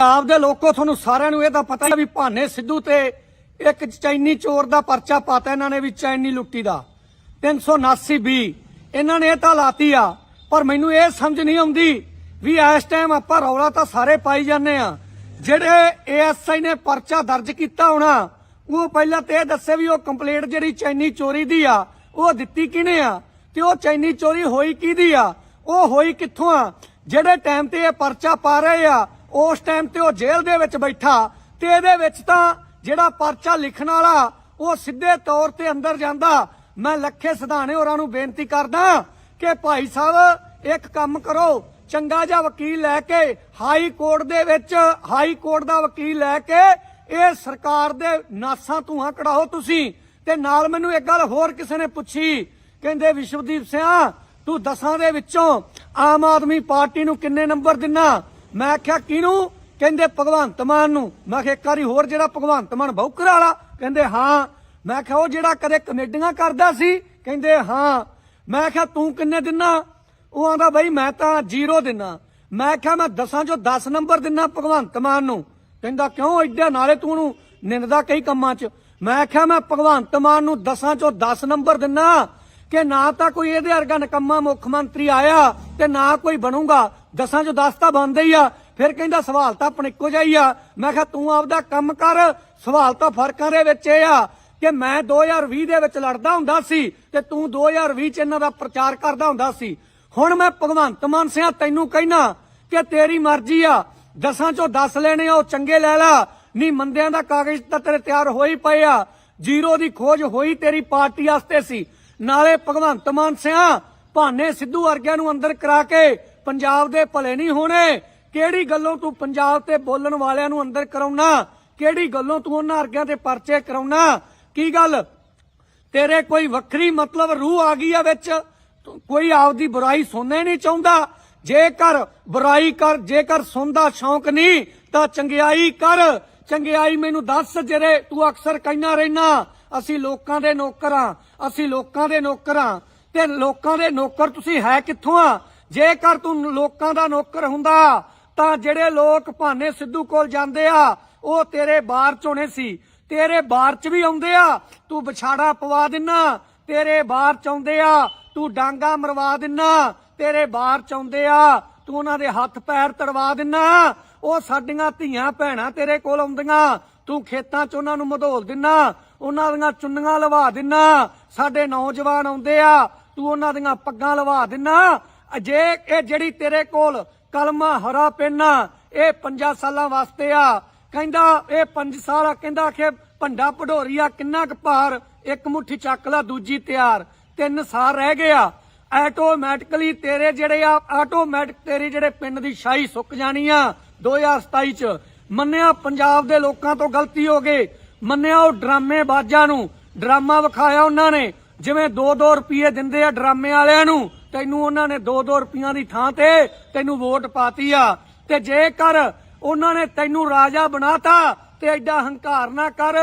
ਪੰਜਾਬ ਦੇ ਲੋਕੋ, ਤੁਹਾਨੂੰ ਸਾਰਿਆਂ ਨੂੰ ਇਹ ਤਾਂ ਪਤਾ ਵੀ ਭਾਨੇ ਸਿੱਧੂ ਤੇ ਇੱਕ ਚੈਨੀ ਚੋਰ ਦਾ ਪਰਚਾ ਪਾਤਾ ਇਹਨਾਂ ਨੇ ਵੀ ਚੈਨੀ ਲੁੱਟੀ ਦਾ। 379 ਬੀ, ਇਹਨਾਂ ਨੇ ਇਹ ਤਾਂ ਲਾਤੀ ਆ, ਪਰ ਮੈਨੂੰ ਇਹ ਸਮਝ ਨਹੀਂ ਆਉਂਦੀ ਵੀ ਇਸ ਟਾਈਮ ਆਪਾਂ ਰੌਲਾ ਤਾਂ ਸਾਰੇ ਪਾਈ ਜਾਂਦੇ ਆ। ਜਿਹੜੇ ਏਐਸਆਈ ਨੇ ਪਰਚਾ ਦਰਜ ਕੀਤਾ ਹੋਣਾ, ਉਹ ਪਹਿਲਾਂ ਤੇ ਇਹ ਦੱਸੇ ਵੀ ਉਹ ਕੰਪਲੇਂਟ ਜਿਹੜੀ ਚੈਨੀ ਚੋਰੀ ਦੀ ਆ, ਉਹ ਦਿੱਤੀ ਕਿਹਨੇ ਆ? ਤੇ ਉਹ ਚੈਨੀ ਚੋਰੀ ਹੋਈ ਕਿਹਦੀ ਆ? ਉਹ ਹੋਈ ਕਿੱਥੋਂ ਆ? ਜਿਹੜੇ ਟਾਈਮ ਤੇ ਇਹ ਪਰਚਾ ਪਾ ਰਹੇ ਆ ਉਸ ਟਾਈਮ ਤੇ ਉਹ ਜੇਲ੍ਹ ਦੇ ਵਿੱਚ ਬੈਠਾ ਤੇ ਇਹਦੇ ਵਿੱਚ ਤਾਂ ਜਿਹੜਾ ਪਰਚਾ ਲਿਖਣ ਵਾਲਾ, ਉਹ ਸਿੱਧੇ ਤੌਰ ਤੇ ਅੰਦਰ ਜਾਂਦਾ। ਮੈਂ ਲੱਖੇ ਸਿਧਾਣੇ ਹੋਰਾਂ ਨੂੰ ਬੇਨਤੀ ਕਰਦਾ ਕਿ ਭਾਈ ਸਾਹਿਬ, ਇੱਕ ਕੰਮ ਕਰੋ। ਚੰਗਾ ਜਿਹਾ ਵਕੀਲ ਲੈ ਕੇ ਹਾਈ ਕੋਰਟ ਦੇ ਵਿੱਚ, ਹਾਈ ਕੋਰਟ ਦਾ ਵਕੀਲ ਲੈ ਕੇ ਇਹ ਸਰਕਾਰ ਦੇ ਨਾਸਾਂ ਧੂਆਂ ਕਢਾਓ ਤੁਸੀਂ। ਤੇ ਨਾਲ ਮੈਨੂੰ ਇੱਕ ਗੱਲ ਹੋਰ ਕਿਸੇ ਨੇ ਪੁੱਛੀ, ਕਹਿੰਦੇ ਵਿਸ਼ਵਦੀਪ ਸਿੰਘ ਤੂੰ ਦਸਾਂ ਦੇ ਵਿੱਚੋਂ ਆਮ ਆਦਮੀ ਪਾਰਟੀ ਨੂੰ ਕਿੰਨੇ ਨੰਬਰ ਦਿਨਾ? ਮੈਂ ਆਖਿਆ ਕਿਹਨੂੰ ਕਹਿੰਦੇ, ਭਗਵੰਤ ਮਾਨ ਨੂੰ। ਮੈਂ ਕਿਹਾ ਇੱਕ ਵਾਰੀ ਹੋਰ ਜਿਹੜਾ ਭਗਵੰਤ ਮਾਨ ਬੌਕਰ ਵਾਲਾ? ਕਹਿੰਦੇ, ਹਾਂ। ਮੈਂ ਕਿਹਾ ਉਹ ਜਿਹੜਾ ਕਦੇ ਕਮੇਡੀਆਂ ਕਰਦਾ ਸੀ? ਕਹਿੰਦੇ, ਹਾਂ। ਮੈਂ ਆਖਿਆ, ਤੂੰ ਕਿੰਨੇ ਦਿਨਾ? ਉਹ ਆਂਦਾ, ਬਈ, ਮੈਂ ਤਾਂ ਜ਼ੀਰੋ ਦਿਨਾ। ਮੈਂ ਕਿਹਾ ਮੈਂ ਦਸਾਂ ਚੋਂ 10 ਨੰਬਰ ਦਿਨਾ ਭਗਵੰਤ ਮਾਨ ਨੂੰ। ਕਹਿੰਦਾ, ਕਿਉਂ ਐਡਾ ਨਾਲੇ ਤੂੰ ਨੂੰ ਨਿੰਦਦਾ ਕਈ ਕੰਮਾਂ 'ਚ? ਮੈਂ ਆਖਿਆ, ਮੈਂ ਭਗਵੰਤ ਮਾਨ ਨੂੰ ਦਸਾਂ ਚੋਂ 10 ਨੰਬਰ ਦਿਨਾ। ਕਿ ਨਾ ਤਾਂ ਕੋਈ ਇਹਦੇ ਵਰਗਾ ਨਕੰਮਾ ਮੁੱਖ ਮੰਤਰੀ ਆਇਆ ਤੇ ਨਾ ਕੋਈ ਬਣੂਗਾ। ਦਸਾਂ ਚੋਂ 10 ਤਾਂ ਬਣਦੇ ਹੀ ਆ। ਫਿਰ ਕਹਿੰਦਾ ਸਵਾਲ ਤਾਂ ਆਪਣੇ ਇੱਕੋ ਜਿਹਾ ਹੀ ਆ। ਮੈਂ ਕਿਹਾ ਤੂੰ ਆਪਦਾ ਕੰਮ ਕਰ। ਸਵਾਲ ਤਾਂ ਫਰਕਾਂ ਦੇ ਵਿੱਚ ਇਹ ਆ ਕਿ ਮੈਂ 2020 ਦੇ ਵਿੱਚ ਲੜਦਾ ਹੁੰਦਾ ਸੀ ਤੇ ਤੂੰ 2020 ਚ ਇਹਨਾਂ ਦਾ ਪ੍ਰਚਾਰ ਕਰਦਾ ਹੁੰਦਾ ਸੀ। ਹੁਣ ਮੈਂ ਭਗਵੰਤ ਮਾਨ ਸਿਆ ਤੈਨੂੰ ਕਹਿਣਾ ਕਿ ਤੇਰੀ ਮਰਜ਼ੀ ਆ। ਦਸਾਂ ਚੋਂ 10 ਲੈਣੇ ਆ, ਉਹ ਚੰਗੇ ਲੈ ਲਾ। ਨਹੀਂ ਮੰਦਿਆਂ ਦਾ ਕਾਗਜ਼ ਤਾਂ ਤੇਰੇ ਤਿਆਰ ਹੋਈ ਪਏ ਆ। ਜ਼ੀਰੋ ਦੀ ਖੋਜ ਹੋਈ ਤੇਰੀ ਪਾਰਟੀ ਵਾਸਤੇ ਸੀ। ਨਾਲੇ ਭਗਵੰਤ ਮਾਨ ਸਿਆ, ਭਾਨੇ ਸਿੱਧੂ ਵਰਗਿਆਂ ਨੂੰ ਅੰਦਰ ਕਰਾ ਕੇ ਪੰਜਾਬ ਦੇ ਭਲੇ ਨਹੀਂ ਹੋਣੇ। ਕਿਹੜੀ ਗੱਲੋਂ ਤੂੰ ਪੰਜਾਬ ਤੇ ਬੋਲਣ ਵਾਲਿਆਂ ਨੂੰ ਅੰਦਰ ਕਰਾਉਣਾ? ਕਿਹੜੀ ਗੱਲੋਂ ਤੂੰ ਉਹਨਾਂ ਵਰਗਿਆਂ ਤੇ ਪਰਚੇ ਕਰਾਉਣਾ? ਕੀ ਗੱਲ? ਤੇਰੇ ਕੋਈ ਵੱਖਰੀ ਮਤਲਬ ਰੂਹ ਆ ਗਈ ਆ ਵਿੱਚ? ਕੋਈ ਆਪਦੀ ਬੁਰਾਈ ਸੁਣਨੇ ਨਹੀਂ ਚਾਹੁੰਦਾ? ਜੇਕਰ ਬੁਰਾਈ ਕਰ, ਜੇਕਰ ਸੁਣਦਾ ਸ਼ੌਂਕ ਨਹੀਂ, ਤਾਂ ਚੰਗਿਆਈ ਕਰ। ਚੰਗਿਆਈ ਮੈਨੂੰ ਦੱਸ ਜਿਹੜੇ ਤੂੰ ਅਕਸਰ ਕਹਿਣਾ ਰਹਿਣਾ। ਅਸੀਂ ਲੋਕਾਂ ਦੇ ਨੌਕਰ ਆ ਅਸੀਂ ਲੋਕਾਂ ਦੇ ਨੌਕਰ ਆ ਤੇ ਲੋਕਾਂ ਦੇ ਨੌਕਰ ਤੁਸੀਂ ਹੈ ਕਿੱਥੋਂ ਆ? ਜੇਕਰ ਤੂੰ ਲੋਕਾਂ ਦਾ ਨੌਕਰ ਹੁੰਦਾ, ਤਾਂ ਜਿਹੜੇ ਲੋਕ ਭਾਨੇ ਸਿੱਧੂ ਕੋਲ ਜਾਂਦੇ ਆ, ਉਹ ਤੇਰੇ ਬਾਰ ਚੋਣੇ ਸੀ। ਤੇਰੇ ਬਾਰ ਚ ਵੀ ਆਉਂਦੇ ਆ, ਤੂੰ ਵਿਛਾੜਾ ਪਵਾ ਦਿੰਨਾ। ਤੇਰੇ ਬਾਰ ਚ ਆਉਂਦੇ ਆ, ਤੂੰ ਡਾਂਗਾ ਮਰਵਾ ਦਿੰਨਾ। ਤੇਰੇ ਬਾਰ ਚ ਆਉਂਦੇ ਆ, ਤੂੰ ਉਹਨਾਂ ਦੇ ਹੱਥ ਪੈਰ ਤੜਵਾ ਦਿੰਨਾ। ਉਹ ਸਾਡੀਆਂ ਧੀਆਂ ਭੈਣਾਂ ਤੇਰੇ ਕੋਲ ਆਉਂਦੀਆਂ, ਤੂੰ ਖੇਤਾਂ 'ਚ ਉਹਨਾਂ ਨੂੰ ਮਧੋਲ ਦਿੰਨਾ। ਉਹਨਾਂ ਦੀਆਂ ਚੁੰਨੀਆਂ ਲਵਾ ਦਿੰਨਾ। ਸਾਡੇ ਨੌਜਵਾਨ ਆਉਂਦੇ ਆ, ਤੂੰ ਉਹਨਾਂ ਦੀਆਂ ਪੱਗਾਂ ਲਵਾ ਦਿੰਨਾ। ਜੇ ਇਹ ਜਿਹੜੀ ਤੇਰੇ ਕੋਲ ਕਲਮਾ ਹਰਾ ਪੈਨਾ ਇਹ 5 ਸਾਲਾਂ ਵਾਸਤੇ ਆ। ਕਹਿੰਦਾ, ਇਹ 5 ਸਾਲ ਆ, ਕਹਿੰਦਾ ਕਿ ਭੰਡਾ ਭਡੋਰੀਆ ਕਿੰਨਾ ਕੁ ਭਾਰ, ਇੱਕ ਮੁਠੀ ਚੱਕ ਲਾ, ਦੂਜੀ ਤਿਆਰ। ਤਿੰਨ ਸਾਲ ਰਹਿ ਗਿਆ ਆਟੋਮੈਟਿਕਲੀ ਤੇਰੇ ਜਿਹੜੇ ਆ ਆਟੋਮੈਟਿਕ ਤੇਰੀ ਜਿਹੜੇ ਪਿੰਡ ਦੀ ਸ਼ਾਹੀ ਸੁੱਕ ਜਾਣੀ ਆ 2027 ਚ। ਮੰਨਿਆ ਪੰਜਾਬ ਦੇ ਲੋਕਾਂ ਤੋਂ ਗਲਤੀ ਹੋ ਗਈ। ਮੰਨਿਆ ਉਹ ਡਰਾਮੇ ਬਾਜਾਂ ਨੂੰ, ਡਰਾਮਾ ਵਿਖਾਇਆ ਉਹਨਾਂ ਨੇ। ਜਿਵੇਂ 2-2 ਰੁਪਏ ਦਿੰਦੇ ਆ ਡਰਾਮੇ ਵਾਲਿਆਂ ਨੂੰ, ਤੈਨੂੰ ਉਹਨਾਂ ਨੇ 2-2 ਰੁਪਈਆਂ ਦੀ ਥਾਂ ਤੇ ਤੈਨੂੰ ਵੋਟ ਪਾਤੀ ਆ। ਤੇ ਜੇਕਰ ਉਹਨਾਂ ਨੇ ਤੈਨੂੰ ਰਾਜਾ ਬਣਾਤਾ, ਤੇ ਐਡਾ ਹੰਕਾਰ ਨਾ ਕਰ।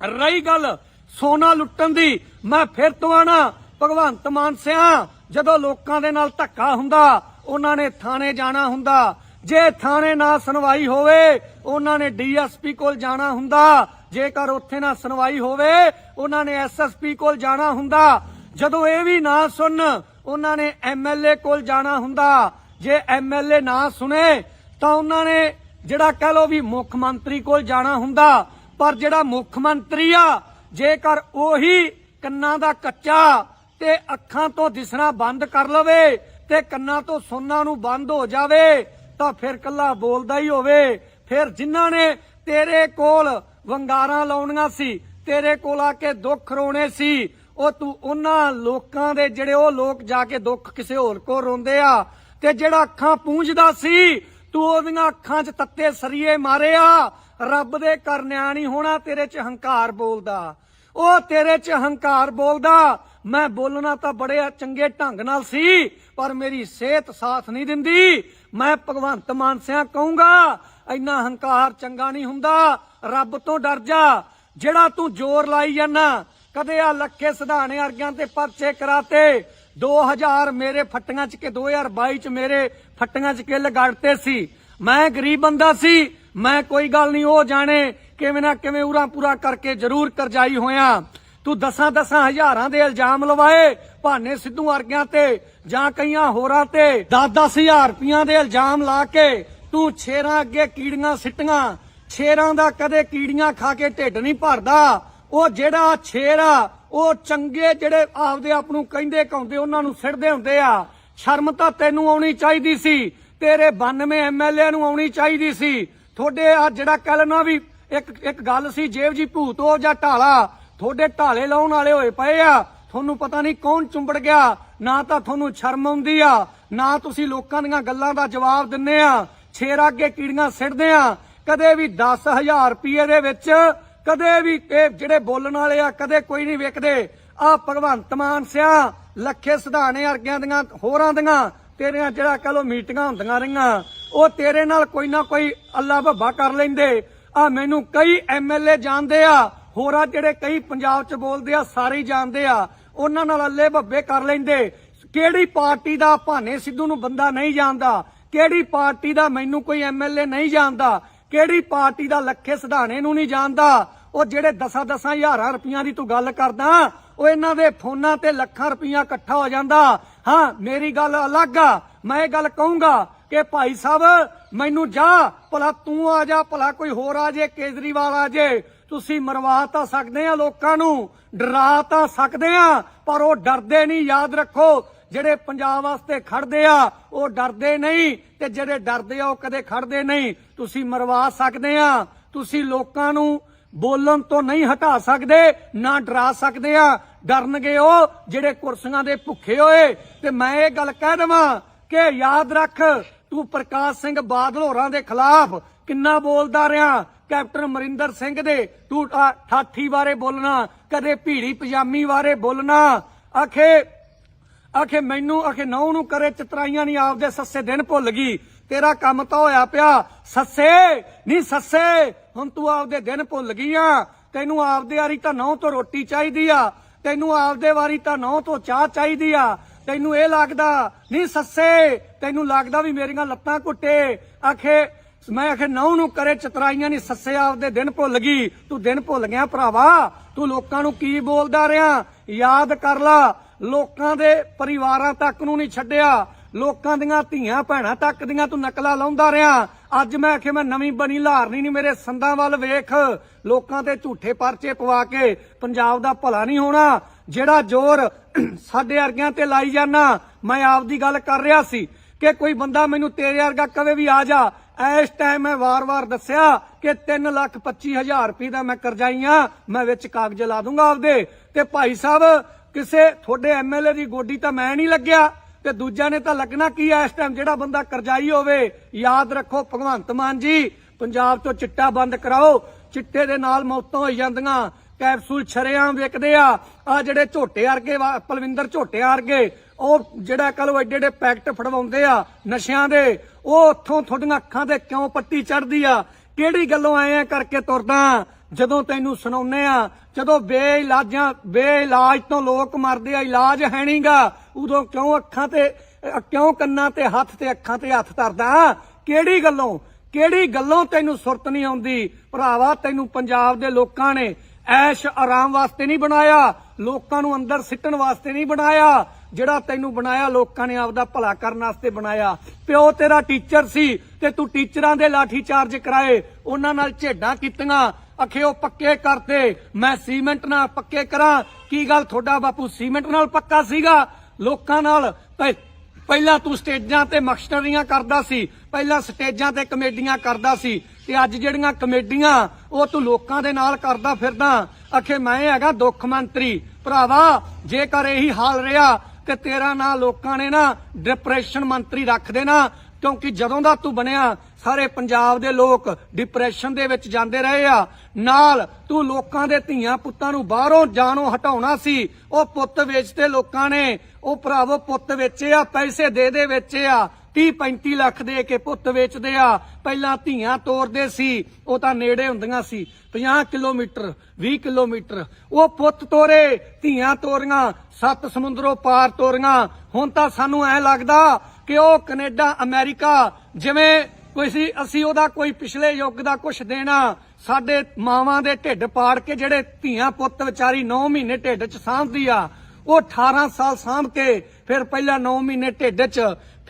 ਰਹੀ ਗੱਲ, ਸੋਨਾ ਲੁੱਟਣ ਦੀ, ਮੈਂ ਫਿਰ ਤੋਂ ਆਣਾ। ਭਗਵੰਤ ਮਾਨ ਸਿਆ, ਜਦੋਂ ਲੋਕਾਂ ਦੇ ਨਾਲ ਧੱਕਾ ਹੁੰਦਾ, ਉਹਨਾਂ ਨੇ ਥਾਣੇ ਜਾਣਾ ਹੁੰਦਾ। ਜੇ ਥਾਣੇ ਨਾ ਸੁਣਵਾਈ ਹੋਵੇ, ਉਹਨਾਂ ਨੇ ਡੀਐਸਪੀ ਕੋਲ ਜਾਣਾ ਹੁੰਦਾ। ਜੇਕਰ ਉੱਥੇ ਨਾ ਸੁਣਵਾਈ ਹੋਵੇ, ਉਹਨਾਂ ਨੇ ਐਸਐਸਪੀ ਕੋਲ ਜਾਣਾ ਹੁੰਦਾ। ਜਦੋਂ ਇਹ ਵੀ ਨਾ ਸੁਣ, ਉਹਨਾਂ ਨੇ ਐਮਐਲਏ ਕੋਲ ਜਾਣਾ ਹੁੰਦਾ। ਜੇ ਐਮਐਲਏ ਨਾ ਸੁਣੇ, ਤਾਂ ਉਹਨਾਂ ਨੇ ਜਿਹੜਾ ਕਹਿ ਲੋ ਵੀ ਮੁੱਖ ਮੰਤਰੀ ਕੋਲ ਜਾਣਾ ਹੁੰਦਾ। ਪਰ ਜਿਹੜਾ ਮੁੱਖ ਮੰਤਰੀ ਆ, ਜੇਕਰ ਉਹੀ ਕੰਨਾਂ ਦਾ ਕੱਚਾ ਤੇ ਅੱਖਾਂ ਤੋਂ ਦਿਸਣਾ ਬੰਦ ਕਰ ਲਵੇ ਤੇ ਕੰਨਾਂ ਤੋਂ ਸੁਣਨਾ ਨੂੰ ਬੰਦ ਹੋ ਜਾਵੇ, ਤਾਂ ਫਿਰ ਕੱਲਾ ਬੋਲਦਾ ਹੀ ਹੋਵੇ। ਫਿਰ ਜਿਨ੍ਹਾਂ ਨੇ ਤੇਰੇ ਕੋਲ ਵੰਗਾਰਾਂ ਲਾਉਣੀਆਂ ਸੀ। ਤੇਰੇ ਕੋਲ ਆ ਕੇ ਦੁੱਖ ਰੋਣੇ ਸੀ। ਉਹ ਤੂੰ ਉਹਨਾਂ ਲੋਕਾਂ ਦੇ ਜਿਹੜੇ ਉਹ ਲੋਕ ਜਾ ਕੇ ਦੁੱਖ ਕਿਸੇ ਹੋਰ ਕੋ ਰੋਂਦੇ ਆ। ਤੇ ਜਿਹੜਾ ਅੱਖਾਂ ਪੂੰਝਦਾ ਸੀ, ਤੂੰ ਉਹਦੀਆਂ ਅੱਖਾਂ 'ਚ ਤੱਤੇ ਸਰੀਏ ਮਾਰੇ ਆ ਰੱਬ ਦੇ ਘਰ ਨਿਆਣੀ ਹੋਣਾ, ਤੇਰੇ 'ਚ ਹੰਕਾਰ ਬੋਲਦਾ। ਉਹ ਤੇਰੇ 'ਚ ਹੰਕਾਰ ਬੋਲਦਾ। ਮੈਂ ਬੋਲਣਾ ਤਾਂ ਬੜੇ ਚੰਗੇ ਢੰਗ ਨਾਲ ਸੀ, ਪਰ ਮੇਰੀ ਸਿਹਤ ਸਾਥ ਨਹੀਂ ਦਿੰਦੀ। ਮੈਂ ਭਗਵੰਤ ਮਾਨ ਸਿਆ ਕਹੂੰਗਾ, ਇੰਨਾ ਹੰਕਾਰ ਚੰਗਾ ਨਹੀਂ ਹੁੰਦਾ, ਰੱਬ ਤੋਂ ਡਰ ਜਾ। ਜਿਹੜਾ ਤੂੰ ਜ਼ੋਰ ਲਾਈ ਜਾਂਦਾ, ਕਦੇ ਆ ਲੱਖੇ ਸਿਧਾਣੇ ਵਰਗਿਆਂ ਤੇ ਪਰਚੇ ਕਰਾਤੇ 2000 ਮੇਰੇ ਫੱਟੀਆਂ ਚ ਕੇ 2022 ਚ ਮੇਰੇ ਫੱਟੀਆਂ ਚ ਕਿੱਲ ਗੜਤੇ ਸੀ। ਮੈਂ ਗਰੀਬ ਬੰਦਾ ਸੀ, ਮੈਂ ਕੋਈ ਗੱਲ ਨਹੀਂ, ਉਹ ਜਾਣੇ ਕਿਵੇਂ ਨਾ ਕਿਵੇਂ ਉਰਾ ਪੂਰਾ ਕਰਕੇ ਜ਼ਰੂਰ ਕਰਜਾਈ ਹੋਇਆ। ਤੂੰ ਦਸਾਂ ਦਸਾਂ ਹਜ਼ਾਰਾਂ ਦੇ ਇਲਜ਼ਾਮ ਲਵਾਏ ਭਾਨੇ ਸਿੱਧੂ ਵਰਗਿਆਂ ਤੇ ਜਾਂ ਕਈਆਂ ਹੋਰਾਂ ਤੇ 10-10 ਹਜ਼ਾਰ ਰੁਪਈਆਂ ਦੇ ਇਲਜ਼ਾਮ ਲਾ ਕੇ ਤੂੰ ਛੇਰਾਂ ਅੱਗੇ ਕੀੜੀਆਂ ਸਿੱਟੀਆਂ, ਛੇਰਾਂ ਦਾ ਕਦੇ ਕੀੜੀਆਂ ਖਾ ਕੇ ਢਿੱਡ ਨਹੀਂ ਭਰਦਾ। ਉਹ ਜਿਹੜਾ ਛੇਰ ਆ, ਉਹ ਚੰਗੇ ਜਿਹੜੇ ਆਪਦੇ ਆਪ ਨੂੰ ਕਹਿੰਦੇ ਕਹਾਉਂਦੇ ਉਹਨਾਂ ਨੂੰ ਸਿੱਟਦੇ ਹੁੰਦੇ ਆ। ਸ਼ਰਮ ਤਾਂ ਤੈਨੂੰ ਆਉਣੀ ਚਾਹੀਦੀ ਸੀ, ਤੇਰੇ 92 ਐਮਐਲਏ ਨੂੰ ਆਉਣੀ ਚਾਹੀਦੀ ਸੀ। ਤੁਹਾਡੇ ਆ ਜਿਹੜਾ ਕੱਲ ਨਾ ਵੀ ਇੱਕ ਇੱਕ ਗੱਲ ਸੀ, ਜੇਬ ਜੀ ਭੂਤੋ ਜਾਂ ਢਾਲਾ, ਤੁਹਾਡੇ ਢਾਲੇ ਲਾਉਣ ਵਾਲੇ ਹੋਏ ਪਏ ਆ। ਤੁਹਾਨੂੰ ਪਤਾ ਨਹੀਂ ਕੌਣ ਚੁੰਬੜ ਗਿਆ। ਨਾ ਤਾਂ ਤੁਹਾਨੂੰ ਸ਼ਰਮ ਆਉਂਦੀ ਆ, ਨਾ ਤੁਸੀਂ ਲੋਕਾਂ ਦੀਆਂ ਗੱਲਾਂ ਦਾ ਜਵਾਬ ਦਿੰਨੇ ਆ। ਛੇਰ ਅੱਗੇ ਕੀੜੀਆਂ ਸਿੱਟਦੇ ਆ। ਕਦੇ ਵੀ 10000 ਰੁਪਏ ਦੇ ਵਿੱਚ, ਕਦੇ ਵੀ ਇਹ ਜਿਹੜੇ ਬੋਲਣ ਵਾਲੇ ਆ, ਕਦੇ ਕੋਈ ਨਹੀਂ ਵੇਖਦੇ। ਆ ਭਗਵੰਤ ਮਾਨ ਸਿਆ, ਲੱਖੇ ਸਿਧਾਣੇ ਵਰਗਿਆਂ ਦੀਆਂ, ਹੋਰਾਂ ਦੀਆਂ, ਤੇਰੀਆਂ ਜਿਹੜਾ ਕਹ ਲੋ ਮੀਟਿੰਗਾਂ ਹੁੰਦੀਆਂ ਰਹੀਆਂ, ਉਹ ਤੇਰੇ ਨਾਲ ਕੋਈ ਨਾ ਕੋਈ ਅੱਲਾ ਬੱਬਾ ਕਰ ਲੈਂਦੇ। ਆ ਮੈਨੂੰ ਕਈ ਐਮਐਲਏ ਜਾਣਦੇ ਆ, ਹੋਰਾਂ ਜਿਹੜੇ ਕਈ ਪੰਜਾਬ 'ਚ ਬੋਲਦੇ ਆ, ਸਾਰੇ ਜਾਣਦੇ ਆ। ਉਹਨਾਂ ਨਾਲ ਅੱਲੇ ਭੱਬੇ ਕਰ ਲੈਂਦੇ। ਕਿਹੜੀ ਪਾਰਟੀ ਦਾ ਭਾਨੇ ਸਿੱਧੂ ਨੂੰ ਬੰਦਾ ਨਹੀਂ ਜਾਣਦਾ? ਕਿਹੜੀ ਪਾਰਟੀ ਦਾ ਮੈਨੂੰ ਕੋਈ ਐਮਐਲਏ ਨਹੀਂ ਜਾਣਦਾ? ਕਿਹੜੀ ਪਾਰਟੀ ਦਾ ਲੱਖੇ ਸਿਧਾਣੇ ਨੂੰ ਨਹੀਂ ਜਾਣਦਾ? ਉਹ ਜਿਹੜੇ ਦਸਾਂ ਦਸਾਂ ਹਜ਼ਾਰਾਂ ਰੁਪਈਆਂ ਦੀ ਤੂੰ ਗੱਲ ਕਰਦਾ, ਉਹ ਇਹਨਾਂ ਦੇ ਫੋਨਾਂ ਤੇ ਲੱਖਾਂ ਰੁਪਈਆ ਇਕੱਠਾ ਹੋ ਜਾਂਦਾ। ਹਾਂ, ਮੇਰੀ ਗੱਲ ਅਲੱਗ ਆ। ਮੈਂ ਇਹ ਗੱਲ ਕਹੂੰਗਾ ਕਿ ਭਾਈ ਸਾਹਿਬ, ਮੈਨੂੰ ਜਾ, ਭਲਾ ਤੂੰ ਆ ਜਾ, ਭਲਾ ਕੋਈ ਹੋਰ ਆ ਜੇ, ਕੇਜਰੀਵਾਲ ਆ ਜੇ। ਤੁਸੀਂ ਮਰਵਾ ਤਾਂ ਸਕਦੇ ਆ ਲੋਕਾਂ ਨੂੰ, ਡਰਾ ਤਾਂ ਸਕਦੇ ਆ, ਪਰ ਉਹ ਡਰਦੇ ਨਹੀਂ, ਯਾਦ ਰੱਖੋ, ਜਿਹੜੇ ਪੰਜਾਬ ਵਾਸਤੇ ਖੜਦੇ ਆ, ਉਹ ਡਰਦੇ ਨਹੀਂ, ਤੇ ਜਿਹੜੇ ਡਰਦੇ ਆ, ਉਹ ਕਦੇ ਖੜਦੇ ਨਹੀਂ। ਤੁਸੀਂ ਮਰਵਾ ਸਕਦੇ ਆ, ਤੁਸੀਂ ਲੋਕਾਂ ਨੂੰ ਬੋਲਣ ਤੋਂ ਨਹੀਂ ਹਟਾ ਸਕਦੇ, ਨਾ ਡਰਾ ਸਕਦੇ ਆ। ਡਰਨਗੇ ਉਹ ਜਿਹੜੇ ਕੁਰਸੀਆਂ ਦੇ ਭੁੱਖੇ ਹੋਏ। ਤੇ ਮੈਂ ਇਹ ਗੱਲ ਕਹਿ ਦਵਾਂ ਕਿ ਯਾਦ ਰੱਖ, ਤੂੰ ਪ੍ਰਕਾਸ਼ ਸਿੰਘ ਬਾਦਲ ਹੋਰਾਂ ਦੇ ਖਿਲਾਫ ਕਿੰਨਾ ਬੋਲਦਾ ਰਿਹਾ ਕੈਪਟਨ ਅਮਰਿੰਦਰ ਸਿੰਘ ਦੇ ਤੂੰ ਠਾਠੀ ਬਾਰੇ ਬੋਲਣਾ, ਕਦੇ ਭੀੜੀ ਪਜਾਮੀ ਬਾਰੇ ਬੋਲਣਾ। ਆਖੇ ਆਖੇ ਮੈਨੂੰ, ਆਖੇ ਨੌ ਨੂੰ ਕਰੇ ਚਤਰਾਈਆਂ ਨਹੀਂ ਆਪਦੇ ਸੱਸੇ ਦਿਨ ਭੁੱਲ ਗਈ। ਤੇਰਾ ਕੰਮ ਤਾਂ ਹੋਇਆ ਪਿਆ। ਸੱਸੇ ਨਹੀਂ ਸੱਸੇ, ਹੁਣ ਤੂੰ ਆਪਦੇ ਦਿਨ ਭੁੱਲ ਗਈ ਆ। ਤੈਨੂੰ ਆਪਦੇ ਵਾਰੀ ਤਾਂ ਨੌ ਤੋਂ ਰੋਟੀ ਚਾਹੀਦੀ ਆ। ਤੈਨੂੰ ਆਪਦੇ ਵਾਰੀ ਤਾਂ ਨੌ ਤੋਂ ਚਾਹ ਚਾਹੀਦੀ ਆ। ਤੈਨੂੰ ਇਹ ਲੱਗਦਾ ਨਹੀਂ ਸੱਸੇ, ਤੈਨੂੰ ਲੱਗਦਾ ਵੀ ਮੇਰੀਆਂ ਲੱਤਾਂ ਘੁੱਟੇ। ਆਖੇ ਮੈਂ ਆਖਿਆ, ਨੌ ਨੂੰ ਕਰੇ ਚਤਰਾਈਆਂ ਨਹੀਂ ਸੱਸੇ ਆਪਦੇ ਦਿਨ ਭੁੱਲ ਗਈ। ਤੂੰ ਦਿਨ ਭੁੱਲ ਗਿਆ ਭਰਾਵਾ। ਤੂੰ ਲੋਕਾਂ ਨੂੰ ਕੀ ਬੋਲਦਾ ਰਿਹਾ? ਯਾਦ ਕਰ ਲਾ, ਲੋਕਾਂ ਦੇ ਪਰਿਵਾਰਾਂ ਤੱਕ ਨੂੰ ਨਹੀਂ ਛੱਡਿਆ। ਲੋਕਾਂ ਦੀਆਂ ਧੀਆਂ ਭੈਣਾਂ ਤੱਕ ਦੀਆਂ ਤੂੰ ਨਕਲਾਂ ਲਾਉਂਦਾ ਰਿਹਾ। ਅੱਜ ਮੈਂ ਆਖੇ ਮੈਂ ਨਵੀਂ ਬਣੀ ਲਾਰਨੀ ਨਹੀਂ ਮੇਰੇ ਸੰਦਾਂ ਵੱਲ ਵੇਖ। ਲੋਕਾਂ ਤੇ ਝੂਠੇ ਪਰਚੇ ਪਵਾ ਕੇ ਪੰਜਾਬ ਦਾ ਭਲਾ ਨਹੀਂ ਹੋਣਾ। ਜਿਹੜਾ ਜ਼ੋਰ ਸਾਡੇ ਵਰਗਿਆਂ ਤੇ ਲਾਈ ਜਾਣਾ ਮੈਂ ਆਪ ਦੀ ਗੱਲ ਕਰ ਰਿਹਾ ਸੀ ਕਿ ਕੋਈ ਬੰਦਾ ਮੈਨੂੰ ਤੇਰੇ ਵਰਗਾ ਕਵੇ ਵੀ ਆ ਜਾ। ਇਸ ਟਾਈਮ ਮੈਂ ਵਾਰ-ਵਾਰ ਦੱਸਿਆ ਕਿ 3 ਲੱਖ 25 ਹਜ਼ਾਰ ਰੁਪਏ ਦਾ ਮੈਂ ਕਰਜ਼ਾਈਆਂ ਮੈਂ ਵਿੱਚ ਕਾਗਜ਼ ਲਾ ਦੂੰਗਾ ਆਪਦੇ। ਤੇ ਭਾਈ ਸਾਹਿਬ, ਕਿਸੇ ਤੁਹਾਡੇ ਐਮਐਲਏ ਦੀ ਗੋਡੀ ਤਾਂ ਮੈਂ ਨਹੀਂ ਲੱਗਿਆ, ਤੇ ਦੂਜਾ ਨੇ ਤਾਂ ਲੱਗਣਾ ਕੀ ਐ ਇਸ ਟਾਈਮ ਜਿਹੜਾ ਬੰਦਾ ਕਰਜ਼ਾਈ ਹੋਵੇ? ਯਾਦ ਰੱਖੋ ਭਗਵੰਤ ਮਾਨ ਜੀ, ਪੰਜਾਬ ਤੋਂ ਚਿੱਟਾ ਬੰਦ ਕਰਾਓ, ਚਿੱਟੇ ਦੇ ਨਾਲ ਮੌਤਾਂ ਹੋਈ ਜਾਂਦੀਆਂ, ਕੈਪਸੂਲ ਛਰੇਆਂ ਵਿਕਦੇ ਆ। ਆ ਜਿਹੜੇ ਝੋਟੇ ਵਰਗੇ ਵਾ- ਪਲਵਿੰਦਰ ਝੋਟੇ ਵਰਗੇ ਉਹ ਜਿਹੜਾ ਕੱਲ ਉਹ ਐਡੇ ਐਡੇ ਪੈਕਟ ਫੜਵਾਉਂਦੇ ਆ ਨਸ਼ਿਆਂ ਦੇ, ਉਹ ਉੱਥੋਂ ਤੁਹਾਡੀਆਂ ਅੱਖਾਂ ਤੇ ਕਿਉਂ ਪੱਟੀ ਚੜਦੀ ਆ? ਕਿਹੜੀ ਗੱਲੋਂ ਆਏ ਆ ਕਰਕੇ ਤੁਰਦਾ? ਜਦੋਂ ਤੈਨੂੰ ਸੁਣਾਉਨੇ ਆ, ਜਦੋਂ ਬੇਇਲਾਜਾਂ, ਬੇਇਲਾਜ ਤੋਂ ਲੋਕ ਮਰਦੇ ਆ, ਇਲਾਜ ਹੈ ਨਹੀਂਗਾ। ਉਦੋਂ ਕਿਉਂ ਅੱਖਾਂ ਤੇ ਕਿਉਂ ਕੰਨਾਂ ਤੇ ਹੱਥ ਤੇ ਅੱਖਾਂ ਤੇ ਹੱਥ ਧਰਦਾ? ਕਿਹੜੀ ਗੱਲੋਂ? ਕਿਹੜੀ ਗੱਲੋਂ ਤੈਨੂੰ ਸੁਰਤ ਨਹੀਂ ਆਉਂਦੀ? ਭਰਾਵਾ, ਤੈਨੂੰ ਪੰਜਾਬ ਦੇ ਲੋਕਾਂ ਨੇ ਐਸ਼ ਆਰਾਮ ਵਾਸਤੇ ਨਹੀਂ ਬਣਾਇਆ, ਲੋਕਾਂ ਨੂੰ ਅੰਦਰ ਸਿੱਟਣ ਵਾਸਤੇ ਨਹੀਂ ਬਣਾਇਆ। ਜਿਹੜਾ ਤੈਨੂੰ ਬਣਾਇਆ, ਲੋਕਾਂ ਨੇ ਆਪਦਾ ਭਲਾ ਕਰਨ ਵਾਸਤੇ ਬਣਾਇਆ। ਪਿਓ ਤੇਰਾ ਟੀਚਰ ਸੀ ਤੇ ਤੂੰ ਟੀਚਰਾਂ ਦੇ ਲਾਠੀ ਚਾਰਜ ਕਰਾਏ। ਉਹਨਾਂ ਨਾਲ ਝੇਡਾਂ ਕੀਤੀਆਂ। ਅਖੇ ਉਹ ਪੱਕੇ ਕਰਤੇ ਮੈਂ ਸੀਮੈਂਟ ਨਾਲ ਪੱਕੇ ਕਰਾਂ। ਕੀ ਗੱਲ ਤੁਹਾਡਾ ਬਾਪੂ ਸੀਮੈਂਟ ਨਾਲ ਪੱਕਾ ਸੀਗਾ? ਲੋਕਾਂ ਨਾਲ ਪਹਿਲਾਂ ਤੂੰ ਸਟੇਜਾਂ ਤੇ ਮਕਸਟਰੀਆਂ ਕਰਦਾ ਸੀ। ਪਹਿਲਾਂ ਸਟੇਜਾਂ ਤੇ ਕਮੇਡੀਆਂ ਕਰਦਾ ਸੀ। ਤੇ ਅੱਜ ਜਿਹੜੀਆਂ ਕਮੇਡੀਆਂ, ਉਹ ਤੂੰ ਲੋਕਾਂ ਦੇ ਨਾਲ ਕਰਦਾ ਫਿਰਦਾ। ਅਖੇ ਮੈਂ ਹੈਗਾ ਦੁੱਖ ਮੰਤਰੀ। ਭਰਾਵਾ, ਜੇਕਰ ਇਹੀ ਹਾਲ ਰਿਹਾ ਤੇ ਤੇਰਾ ਨਾਂ ਲੋਕਾਂ ਨੇ ਨਾ ਡਿਪਰੈਸ਼ਨ ਮੰਤਰੀ ਰੱਖ ਦੇਣਾ, ਕਿਉਂਕਿ ਜਦੋਂ ਦਾ ਤੂੰ ਬਣਿਆ, ਸਾਰੇ ਪੰਜਾਬ ਦੇ ਲੋਕ ਡਿਪਰੈਸ਼ਨ ਦੇ ਵਿੱਚ ਜਾਂਦੇ ਰਹੇ ਆ। ਨਾਲ ਤੂੰ ਲੋਕਾਂ ਦੇ ਧੀਆਂ ਪੁੱਤਾਂ ਨੂੰ ਬਾਹਰੋਂ ਜਾਣੋਂ ਹਟਾਉਣਾ ਸੀ। ਉਹ ਪੁੱਤ ਵੇਚਦੇ ਲੋਕਾਂ ਨੇ, ਉਹ ਭਰਾਵੋ ਪੁੱਤ ਵੇਚੇ ਆ, ਪੈਸੇ ਦੇ ਦੇ ਵੇਚੇ ਆ। 30 35 ਲੱਖ ਦੇ ਕੇ ਪੁੱਤ ਵੇਚਦੇ ਆ। ਪਹਿਲਾਂ ਧੀਆਂ ਤੋਰਦੇ ਸੀ, ਉਹ ਤਾਂ ਨੇੜੇ ਹੁੰਦੀਆਂ ਸੀ। 50 ਕਿਲੋਮੀਟਰ 20 ਕਿਲੋਮੀਟਰ, ਉਹ ਪੁੱਤ ਤੋਰੇ, ਧੀਆਂ ਤੋਰੀਆਂ, ਸੱਤ ਸਮੁੰਦਰੋਂ ਪਾਰ ਤੋਰੀਆਂ। ਹੁਣ ਤਾਂ ਸਾਨੂੰ ਐ ਲੱਗਦਾ ਕਿ ਉਹ ਕੈਨੇਡਾ, ਅਮਰੀਕਾ, ਜਿਵੇਂ ਕੋਈ ਸੀ, ਅਸੀਂ ਉਹਦਾ ਕੋਈ ਪਿਛਲੇ ਯੁੱਗ ਦਾ ਕੁਝ ਦੇਣਾ। ਸਾਡੇ ਮਾਵਾਂ ਦੇ ਢਿੱਡ ਪਾੜ ਕੇ ਜਿਹੜੇ ਧੀਆਂ ਪੁੱਤ ਵਿਚਾਰੀ 9 ਮਹੀਨੇ ਢਿੱਡ 'ਚ ਸਾਂਭਦੀ ਆ, ਉਹ 18 ਸਾਲ ਸਾਂਭ ਕੇ ਫਿਰ ਪਹਿਲਾਂ 9 ਮਹੀਨੇ ਢਿੱਡ 'ਚ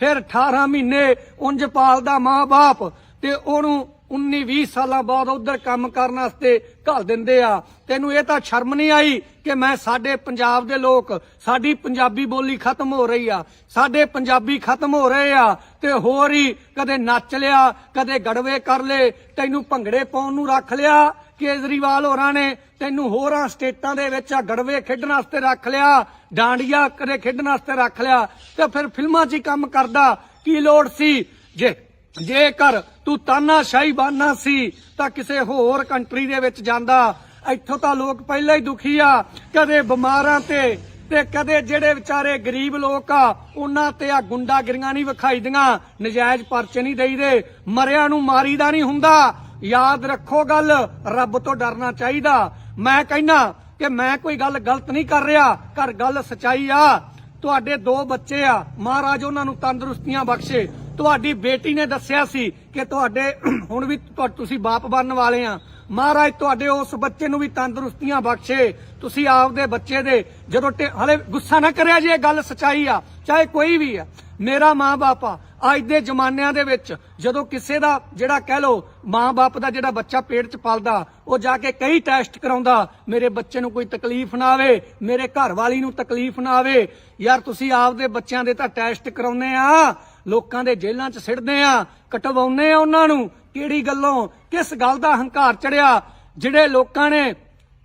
ਫਿਰ 18 ਮਹੀਨੇ ਉਂਝ ਪਾਲਦਾ ਮਾਂ-ਬਾਪ ਤੇ ਉਹਨੂੰ 19 20 ਸਾਲਾਂ ਬਾਅਦ ਉਧਰ ਕੰਮ ਕਰਨ ਵਾਸਤੇ ਘੱਲ ਦਿੰਦੇ ਆ। ਤੈਨੂੰ ਇਹ ਤਾਂ ਸ਼ਰਮ ਨਹੀਂ ਆਈ ਕਿ ਮੈਂ ਸਾਡੇ ਪੰਜਾਬ ਦੇ ਲੋਕ, ਸਾਡੀ ਪੰਜਾਬੀ ਬੋਲੀ ਖਤਮ ਹੋ ਰਹੀ ਆ। ਸਾਡੇ ਪੰਜਾਬੀ ਖਤਮ ਹੋ ਰਹੇ ਆ ਤੇ ਹੋਰ ਹੀ ਕਦੇ ਨੱਚ ਲਿਆ, ਕਦੇ ਗੜਵੇ ਕਰ ਲੇ ਤੈਨੂੰ ਭੰਗੜੇ ਪਾਉਣ ਨੂੰ ਰੱਖ ਲਿਆ। ਕੇਜਰੀਵਾਲ ਹੋਰਾਂ ਨੇ ਤੈਨੂੰ ਹੋਰਾਂ ਸਟੇਟਾਂ ਦੇ ਵਿੱਚ ਗੜਵੇ ਖੇਡਣ ਵਾਸਤੇ ਰੱਖ ਲਿਆ, ਡਾਂਡੀਆਂ ਕਦੇ ਖੇਡਣ ਵਾਸਤੇ ਰੱਖ ਲਿਆ, ਤੇ ਫਿਰ ਫਿਲਮਾਂ 'ਚ ਹੀ ਕੰਮ ਕਰਦਾ, ਕੀ ਲੋੜ ਸੀ? ਜੇ, ਜੇਕਰ ਤੂੰ ਤਾਨਾਸ਼ਾਹੀ ਬਾਨਾ ਸੀ, ਤਾਂ ਕਿਸੇ ਹੋਰ ਕੰਟਰੀ ਦੇ ਵਿੱਚ ਜਾਂਦਾ। ਇੱਥੋਂ ਤਾਂ ਲੋਕ ਪਹਿਲਾਂ ਹੀ ਦੁਖੀ ਆ, ਕਦੇ ਬਿਮਾਰਾਂ ਤੇ ਤੇ ਕਦੇ ਜਿਹੜੇ ਵਿਚਾਰੇ ਗਰੀਬ ਲੋਕ ਆ, ਉਹਨਾਂ ਤੇ ਆ ਗੁੰਡਾਗਰੀਆਂ ਨਹੀਂ ਵਿਖਾਈਦੀਆਂ, ਨਜਾਇਜ਼ ਪਰਚੇ ਨਹੀਂ ਦੇਈਦੇ, ਮਰਿਆਂ ਨੂੰ ਮਾਰੀਦਾ ਨਹੀਂ ਹੁੰਦਾ। ਯਾਦ ਰੱਖੋ ਗੱਲ, ਰੱਬ ਤੋਂ ਡਰਨਾ ਚਾਹੀਦਾ। ਮੈਂ ਕਹਿਣਾ ਕਿ ਮੈਂ ਕੋਈ ਗੱਲ ਗਲਤ ਨਹੀਂ ਕਰ ਰਿਹਾ ਕਰ ਗੱਲ ਸਚਾਈ ਆ। ਤੁਹਾਡੇ ਦੋ ਬੱਚੇ ਆ, ਮਹਾਰਾਜ ਉਹਨਾਂ ਨੂੰ ਤੰਦਰੁਸਤੀਆਂ ਬਖਸ਼ੇ। ਤੁਹਾਡੀ ਬੇਟੀ ਨੇ ਦੱਸਿਆ ਸੀ ਕਿ ਤੁਹਾਡੇ, ਹੁਣ ਵੀ ਤੁਸੀਂ ਬਾਪ ਬਣਨ ਵਾਲੇ ਆ। ਮਹਾਰਾਜ, ਤੁਹਾਡੇ ਉਸ ਬੱਚੇ ਨੂੰ ਵੀ ਤੰਦਰੁਸਤੀਆਂ ਬਖਸ਼ੇ। ਤੁਸੀਂ ਆਪਦੇ ਬੱਚੇ ਦੇ, ਜਦੋਂ ਹਲੇ ਗੁੱਸਾ ਨਾ ਕਰਿਆ ਜੇ ਇਹ ਗੱਲ ਸਚਾਈ ਆ, ਚਾਹੇ ਕੋਈ ਵੀ ਆ। ਮੇਰਾ ਮਾਂ-ਬਾਪ ਆ ਅੱਜ ਦੇ ਜ਼ਮਾਨਿਆਂ ਦੇ ਵਿੱਚ ਜਦੋਂ ਕਿਸੇ ਦਾ ਜਿਹੜਾ ਕਹਿ ਲੋ ਮਾਂ-ਬਾਪ ਦਾ ਜਿਹੜਾ ਬੱਚਾ ਪੇਟ 'ਚ ਪਲਦਾ, ਉਹ ਜਾ ਕੇ ਕਈ ਟੈਸਟ ਕਰਾਉਂਦਾ, ਮੇਰੇ ਬੱਚੇ ਨੂੰ ਕੋਈ ਤਕਲੀਫ ਨਾ ਆਵੇ, ਮੇਰੇ ਘਰ ਵਾਲੀ ਨੂੰ ਤਕਲੀਫ ਨਾ ਆਵੇ। ਯਾਰ ਤੁਸੀਂ ਆਪਦੇ ਬੱਚਿਆਂ ਦੇ ਤਾਂ ਟੈਸਟ ਕਰਾਉਨੇ ਆ, ਲੋਕਾਂ ਦੇ ਜੇਲ੍ਹਾਂ 'ਚ ਸਿੱਟਦੇ ਆ ਕਟਵਾਉਨੇ ਆ ਉਹਨਾਂ ਨੂੰ। ਕਿਹੜੀ ਗੱਲੋਂ? ਕਿਸ ਗੱਲ ਦਾ ਹੰਕਾਰ ਚੜਿਆ? ਜਿਹੜੇ ਲੋਕਾਂ ਨੇ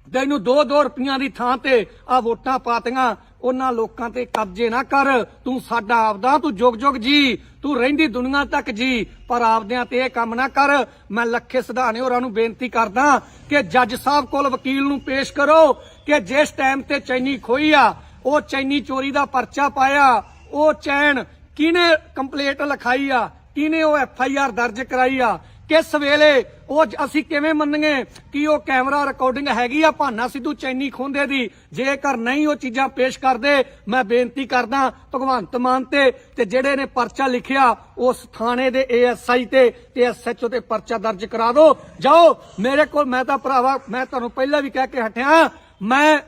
ਤੈਨੂੰ 2-2 ਰੁਪਈਆਂ ਦੀ ਥਾਂ ਤੇ ਆ ਵੋਟਾਂ ਪਾਤੀਆਂ ਉਹਨਾਂ ਲੋਕਾਂ ਤੇ ਕਬਜ਼ੇ ਨਾ ਕਰ। ਤੂੰ ਸਾਡਾ ਆਪਦਾ, ਤੂੰ ਜੁਗ ਜੁਗ ਜੀ। ਤੂੰ ਰਹਿੰਦੀ ਦੁਨੀਆ ਤੱਕ ਜੀ। ਪਰ ਆਪਦਿਆਂ ਤੇ ਇਹ ਕੰਮ ਨਾ ਕਰ। ਮੈਂ ਲੱਖੇ ਸਿਧਾਣੇ ਹੋਰਾਂ ਨੂੰ ਬੇਨਤੀ ਕਰਦਾ ਕਿ ਜੱਜ ਸਾਹਿਬ ਕੋਲ ਵਕੀਲ ਨੂੰ ਪੇਸ਼ ਕਰੋ ਕਿ ਜਿਸ ਟਾਈਮ ਤੇ ਚੈਨੀ ਖੋਈ ਆ, ਉਹ ਚੈਨੀ ਚੋਰੀ ਦਾ ਪਰਚਾ ਪਾਇਆ। ਉਹ ਚੈਨ ਕਿਹਨੇ ਕੰਪਲੇਂਟ ਲਿਖਾਈ ਆ? ਕਿਹਨੇ ਉਹ ਐਫ ਆਈ ਆਰ ਦਰਜ ਕਰਾਈ ਆ? ਕਿਸ ਵੇਲੇ? ਉਹ ਅਸੀਂ ਕਿਵੇਂ ਮੰਨਾਂਗੇ ਕਿ ਉਹ ਕੈਮਰਾ ਰਿਕਾਰਡਿੰਗ ਹੈਗੀ ਆ ਭਾਨਾ ਸਿੱਧੂ ਚੈਨੀ ਖੋਂਦੇ ਦੀ? ਜੇਕਰ ਨਹੀਂ ਉਹ ਚੀਜ਼ਾਂ ਪੇਸ਼ ਕਰਦੇ, ਮੈਂ ਬੇਨਤੀ ਕਰਦਾ ਭਗਵੰਤ ਮਾਨ ਤੇ ਤੇ ਜਿਹੜੇ ਨੇ ਪਰਚਾ ਲਿਖਿਆ, ਉਸ ਥਾਣੇ ਦੇ ਏਐਸਆਈ ਤੇ ਤੇ ਐਸਐਚਓ ਤੇ ਪਰਚਾ ਦਰਜ ਕਰਾ ਦਿਓ ਜਾਓ, ਮੇਰੇ ਕੋਲ ਮੈਂ ਤਾਂ ਭਰਾਵਾ, ਮੈਂ ਤੁਹਾਨੂੰ ਪਹਿਲਾਂ ਵੀ ਕਹਿ ਕੇ ਹਟਿਆ, ਮੈਂ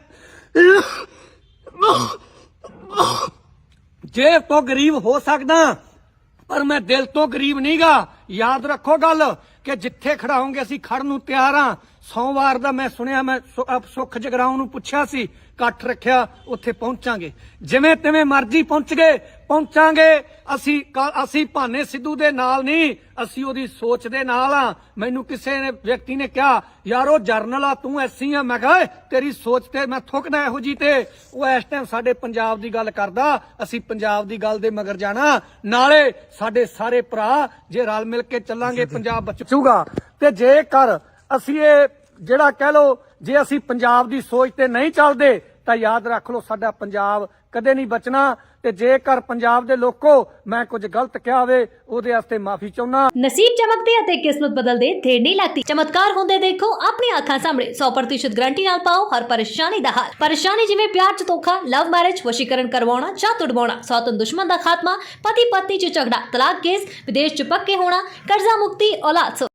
ਜੇ ਤੋਂ ਗਰੀਬ ਹੋ ਸਕਦਾ, ਪਰ ਮੈਂ ਦਿਲ ਤੋਂ ਗਰੀਬ ਨਹੀਂਗਾ। ਯਾਦ ਰੱਖੋ ਗੱਲ ਕਿ ਜਿੱਥੇ ਖੜਾਉਂਗੇ ਅਸੀਂ ਖੜਨ ਨੂੰ ਤਿਆਰ ਆ ਸੋਮਵਾਰ ਦਾ ਮੈਂ ਸੁਣਿਆ, ਮੈਂ ਸੁ- ਸੁੱਖ ਜਗਰਾਉਂ ਨੂੰ ਪੁੱਛਿਆ ਸੀ ਇਕੱਠ ਰੱਖਿਆ ਉੱਥੇ ਪਹੁੰਚਾਂਗੇ। ਜਿਵੇਂ ਤਿਵੇਂ ਮਰਜ਼ੀ ਪਹੁੰਚ ਗਏ ਪਹੁੰਚਾਂਗੇ। ਅਸੀਂ ਅਸੀਂ ਭਾਨੇ ਸਿੱਧੂ ਦੇ ਨਾਲ ਨਹੀਂ ਅਸੀਂ ਉਹਦੀ ਸੋਚ ਦੇ ਨਾਲ ਆ ਮੈਨੂੰ ਕਿਸੇ ਨੇ ਵਿਅਕਤੀ ਨੇ ਕਿਹਾ ਯਾਰ ਉਹ ਜਰਨਲ ਆ ਤੂੰ ਐਸੀ ਆ। ਮੈਂ ਕਿਹਾ ਤੇਰੀ ਸੋਚ ਤੇ ਮੈਂ ਥੁੱਕਦਾ ਇਹੋ ਜੀ ਤੇ। ਉਹ ਇਸ ਟਾਈਮ ਸਾਡੇ ਪੰਜਾਬ ਦੀ ਗੱਲ ਕਰਦਾ ਅਸੀਂ ਪੰਜਾਬ ਦੀ ਗੱਲ ਦੇ ਮਗਰ ਜਾਣਾ। ਨਾਲੇ ਸਾਡੇ ਸਾਰੇ ਭਰਾ ਜੇ ਰਲ ਮਿਲ ਕੇ ਚੱਲਾਂਗੇ ਪੰਜਾਬ ਬਚੂਗਾ ਤੇ ਜੇਕਰ ਅਸੀਂ ਇਹ ਜਿਹੜਾ ਕਹਿ ਲੋ ਜੇ ਅਸੀਂ ਪੰਜਾਬ ਦੀ ਸੋਚ ਤੇ ਨਹੀਂ ਚੱਲਦੇ ਤਾਂ ਯਾਦ ਰੱਖ ਲਓ, ਸਾਡਾ ਪੰਜਾਬ ਕਦੇ ਨਹੀਂ ਬਚਣਾ ਤੇ ਜੇਕਰ ਪੰਜਾਬ ਦੇ ਲੋਕੋ ਮੈਂ ਕੁਝ ਗਲਤ ਕਿਹਾ ਹੋਵੇ, ਉਹਦੇ ਵਾਸਤੇ ਮਾਫੀ ਚਾਹੁੰਦਾ। ਨਸੀਬ ਚਮਕਦੇ ਅਤੇ ਕਿਸਮਤ ਬਦਲਦੇ ਦੇਰ ਨਹੀਂ ਲੱਗਦੀ ਚਮਤਕਾਰ ਹੁੰਦੇ ਦੇਖੋ ਆਪਣੀ ਅੱਖਾਂ ਸਾਹਮਣੇ। 100% ਗਰੰਟੀ ਨਾਲ ਪਾਓ, ਹਰ ਪਰੇਸ਼ਾਨੀ ਦਾ ਹੱਲ। ਪਰੇਸ਼ਾਨੀ ਜਿਵੇਂ ਪਿਆਰ ਚ ਧੋਖਾ ਲਵ ਮੈਰਿਜ ਵਸ਼ੀਕਰਨ ਕਰਵਾਉਣਾ ਜਾਂ ਤੁੜਵਾਉਣਾ ਸੌਤਨ ਦੁਸ਼ਮਣ ਦਾ ਖਾਤਮਾ ਪਤੀ ਪਤਨੀ ਚ ਝਗੜਾ, ਤਲਾਕ ਕੇਸ, ਵਿਦੇਸ਼ ਚ ਪੱਕੇ ਹੋਣਾ, ਕਰਜ਼ਾ ਮੁਕਤੀ, ਔਲਾਦ।